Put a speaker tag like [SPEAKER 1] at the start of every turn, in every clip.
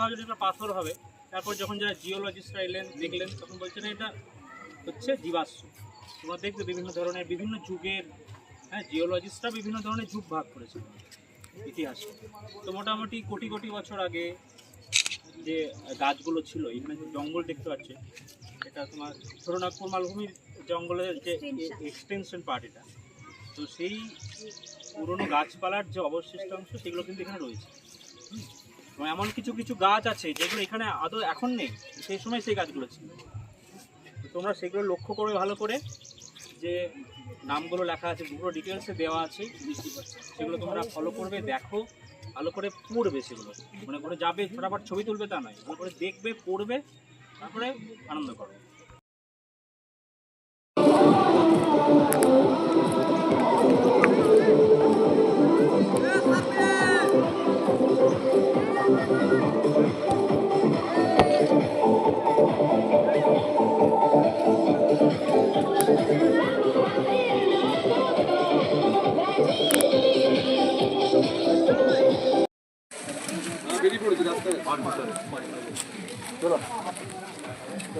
[SPEAKER 1] ভাবছে এটা পাথর হবে তারপর যখন যারা জিওলজিস্টরা এলেন দেখলেন তখন বলছেন এটা হচ্ছে জীবাশ্ম। তোমরা দেখবে বিভিন্ন ধরনের বিভিন্ন যুগের হ্যাঁ জিওলজিস্টরা বিভিন্ন ধরনের যুগ ভাগ করেছে ইতিহাসে। তো মোটামুটি কোটি কোটি বছর আগে যে গাছগুলো ছিল এখানে যে জঙ্গল দেখতে পাচ্ছে এটা তোমার ধরুনাগপুর মালভূমির জঙ্গলের যে এক্সটেনশন পার্ট এটা। তো সেই পুরনো গাছপালার যে অবশিষ্ট অংশ সেগুলো কিন্তু এখানে রয়েছে। এমন কিছু কিছু গাছ আছে যেগুলো এখানে আদৌ এখন নেই। সেই সময় সেই গাছগুলো ছিল। তোমরা সেগুলো লক্ষ্য করবে ভালো করে যে নামগুলো লেখা আছে, পুরো ডিটেলসে দেওয়া আছে। সেগুলো তোমরা ফলো করবে, দেখো, ভালো করে পড়বে সেগুলো। মনে করে যাবে, ফটাফট ছবি তুলবে তা নয়। ভালো করে দেখবে, পড়বে, তারপরে আনন্দ করবে।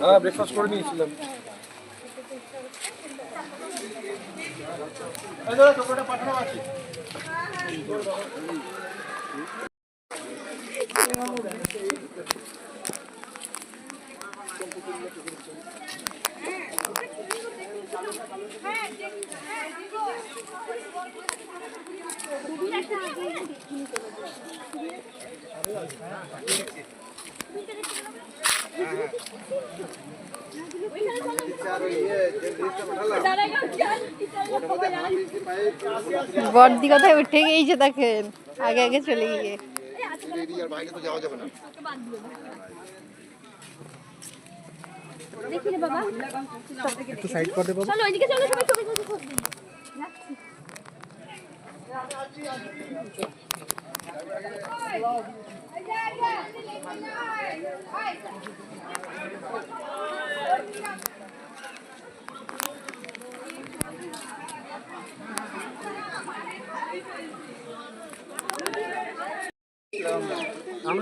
[SPEAKER 2] হ্যাঁ ব্রেকফাস্ট করে নিয়েছিলাম।
[SPEAKER 3] বর্দি কথায় উঠে গিয়েছে দেখেন আগে আগে চলে গিয়ে।
[SPEAKER 4] দেখি বাবা একটু সাইড করে দে চলো ওইদিকে চলো সবাই ছবি ছবি ছবি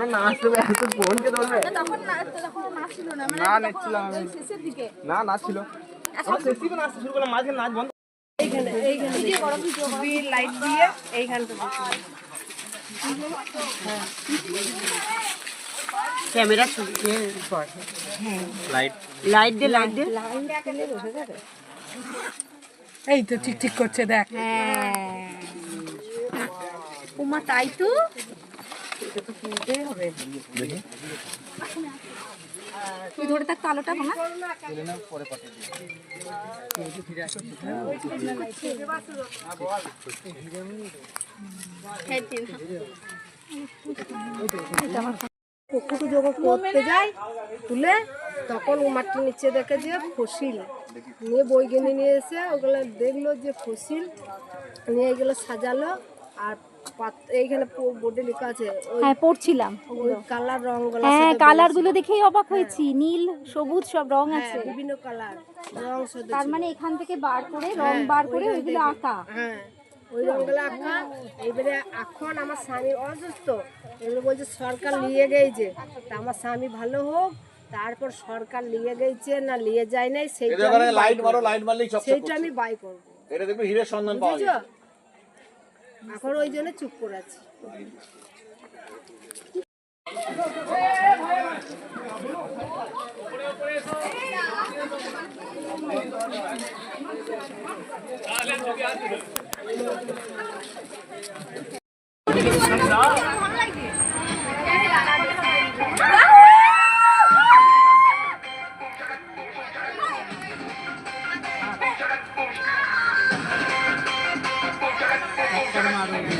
[SPEAKER 4] যাচ্ছি
[SPEAKER 2] আমরা নাচতে এত ফোনকে ধরবে?
[SPEAKER 4] তখন না তখন নাচ না মানে
[SPEAKER 2] না,
[SPEAKER 4] তখন
[SPEAKER 2] আমি।
[SPEAKER 4] শেষের দিকে।
[SPEAKER 2] না নাচ আমরা শেষ থেকে নাচতে শুরু করলাম মাঝখানে নাচ বন্ধ।
[SPEAKER 5] লাইট দিয়ে এইখানটা ক্যামেরা
[SPEAKER 1] লাইট
[SPEAKER 5] লাইট দিয়ে লাইট দিয়ে। এই তো ঠিক ঠিক করছে দেখ।
[SPEAKER 4] উমা তাই তো? তুই ধরে থাকতো আলোটা ভাঙা।
[SPEAKER 5] পুকুর যখন করতে যায় তুলে তখন মাটির নিচে দেখে যে ফসিল। নিয়ে কিনে নিয়ে এসে ওগুলো দেখল যে ফসিল। নিয়ে এগুলো সাজালো আর এইখানে বোর্ডে লেখা আছে
[SPEAKER 6] হ্যাঁ পড়ছিলাম।
[SPEAKER 5] কালার রং
[SPEAKER 6] হ্যাঁ কালারগুলো দেখেই অবাক হয়েছি। নীল সবুজ সব রং আছে।
[SPEAKER 5] বিভিন্ন কালার রং
[SPEAKER 6] তার মানে এখান থেকে বার করে রং বার করে ওইগুলো আঁকা।
[SPEAKER 5] হ্যাঁ ওই রঙগুলো আঁকা। এবারে এখন আমার স্বামী অসুস্থ এবারে বলছে সরকার নিয়ে গেছে। তা আমার স্বামী ভালো হোক তারপর সরকার নিয়ে গেছে না নিয়ে যায় নাই সেইটা আমি বাই
[SPEAKER 2] লাইট মারো
[SPEAKER 5] করব।
[SPEAKER 2] লাইট মারলেই
[SPEAKER 5] সেইটা আমি বাই করব।
[SPEAKER 2] এটা দেখবে হীরের সন্ধান পাওয়া যায়।
[SPEAKER 5] এখন ওই জন্য চুপ করে আছি।
[SPEAKER 4] Thank you.